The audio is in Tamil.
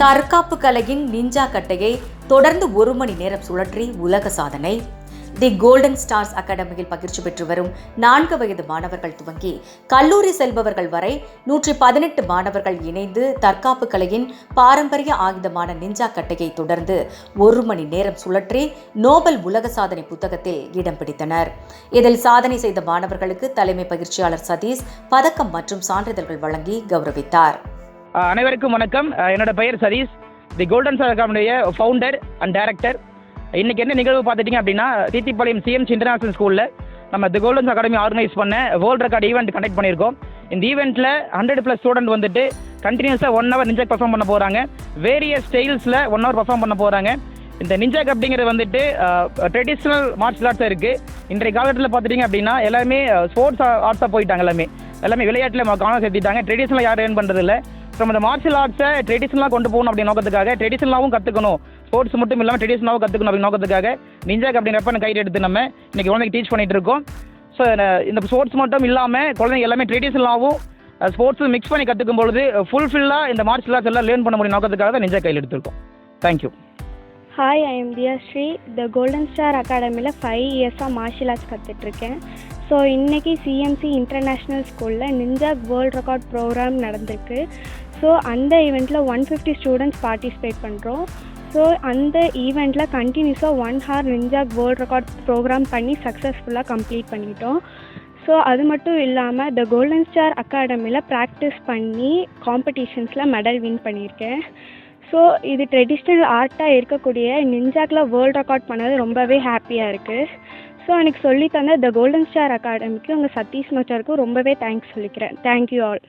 தற்காப்பு கலையின் நிஞ்சா கட்டையை தொடர்ந்து ஒரு மணி நேரம் சுழற்றி உலக சாதனை. தி கோல்டன் ஸ்டார்ஸ் அகாடமியில் பயிற்சி பெற்று வரும் நான்கு வயது மாணவர்கள் துவங்கி கல்லூரி செல்பவர்கள் வரை நூற்றி பதினெட்டு மாணவர்கள் இணைந்து தற்காப்பு கலையின் பாரம்பரிய ஆயுதமான நிஞ்சா கட்டையை தொடர்ந்து ஒரு மணி நேரம் சுழற்றி நோபல் உலக சாதனை புத்தகத்தில் இடம் பிடித்தனர். இதில் சாதனை செய்த மாணவர்களுக்கு தலைமை பயிற்சியாளர் சதீஷ் பதக்கம் மற்றும் சான்றிதழ்கள் வழங்கி கௌரவித்தார். அனைவருக்கும் வணக்கம். என்னோட பெயர் Sathish. The golden star founder and director இன்னைக்கு என்ன நிகழ்வு பார்த்துட்டிங்க அப்படின்னா தீத்திப்பாளையம் சிஎம்சி இன்டர்நேஷனல் ஸ்கூலில் நம்ம தி கோல்டன்ஸ் அகாடமி ஆர்கனைஸ் பண்ண வேர்ல்ட் ரெக்கார்ட் ஈவெண்ட் கண்டக்ட் பண்ணியிருக்கோம். இந்த ஈவெண்ட்டில் ஹண்ட்ரட் ப்ளஸ் ஸ்டூடெண்ட் வந்துட்டு கண்டினியூஸாக ஒன் ஹவர் நிஞ்சா பர்ஃபார்ம் பண்ண போகிறாங்க வேரியஸ் ஸ்டைல்ஸில் ஒன் ஹவர் பர்ஃபார்ம் பண்ண போகிறாங்க இந்த நிஞ்சாக் அப்படிங்கிறது வந்துட்டு ட்ரெடிஷ்னல் மார்ஷல் ஆர்ட்ஸாக இருக்குது இன்றைய காலத்தில் பார்த்துட்டிங்க அப்படின்னா எல்லாமே ஸ்போர்ட்ஸ் ஆர்ட்ஸாக போயிட்டாங்க எல்லாமே. எல்லாமே விளையாட்டில் கவனம் செலுத்திட்டாங்க. ட்ரெடிஷ்னலாக யாரும் ஏர்ன் பண்ணுறதில்ல ஸோ இந்த மார்ஷியல் ஆர்ட்ஸை ட்ரெடிஷனலாக கொண்டு போகணும் அப்படி நோக்கத்துக்காக ட்ரெடிஷனலாகவும் கற்றுக்கணும் ஸ்போர்ட்ஸ் மட்டும் இல்லாமல் ட்ரெடிஷ்னலாகவும் கற்றுக்கணும் அப்படி நோக்கத்துக்காக நிஞ்சாக் அப்படிங்கிறப்ப கையில் எடுத்து நம்ம இன்னைக்கு குழந்தைக்கு டீச் பண்ணிகிட்டு இருக்கோம். ஸோ இந்த ஸ்போர்ட்ஸ் மட்டும் இல்லாமல் குழந்தைங்க எல்லாமே ட்ரெடிஷ்னலாகவும் ஸ்போர்ட்ஸும் மிக்ஸ் பண்ணி கற்றுக்கும் பொழுது ஃபுல்ஃபில்லாக இந்த மார்ஷியல் ஆர்ட்ஸ் எல்லாம் லேர்ன் பண்ண முடியும் நோக்கத்துக்காக தான் நிஞ்சா கையில் எடுத்திருக்கோம். Thank you hi I am Thiyashree the golden star அகாடமியில் ஃபைவ் இயர்ஸாக மார்ஷியல் ஆர்ட்ஸ் கற்றுட்ருக்கேன் ஸோ இன்றைக்கி சிஎம்சி இன்டர்நேஷ்னல் ஸ்கூலில் நிஞ்சா வேர்ல்ட் ரெக்கார்ட் ப்ரோக்ராம் நடந்திருக்கு. ஸோ அந்த ஈவெண்ட்டில் ஒன் ஃபிஃப்டி ஸ்டூடெண்ட்ஸ் பார்ட்டிசிபேட் பண்ணுறோம் ஸோ அந்த ஈவெண்ட்டில் கண்டினியூஸாக one hour ninja world record program பண்ணி சக்ஸஸ்ஃபுல்லாக கம்ப்ளீட் பண்ணிட்டோம். ஸோ அது மட்டும் இல்லாமல் த கோல்டன் ஸ்டார் அகாடமியில் ப்ராக்டிஸ் பண்ணி காம்படிஷன்ஸில் மெடல் வின் பண்ணியிருக்கேன். ஸோ இது ட்ரெடிஷ்னல் ஆர்ட்டாக இருக்கக்கூடிய நிஞ்சாக்கில் வேர்ல்ட் ரெக்கார்ட் பண்ணது ரொம்பவே ஹாப்பியாக இருக்குது ஸோ எனக்கு சொல்லி தந்த த கோல்டன் ஸ்டார் அகாடமிக்கு உங்கள் சதீஷ் மச்சாருக்கும் ரொம்பவே தேங்க்ஸ் சொல்லிக்கிறேன். Thank you all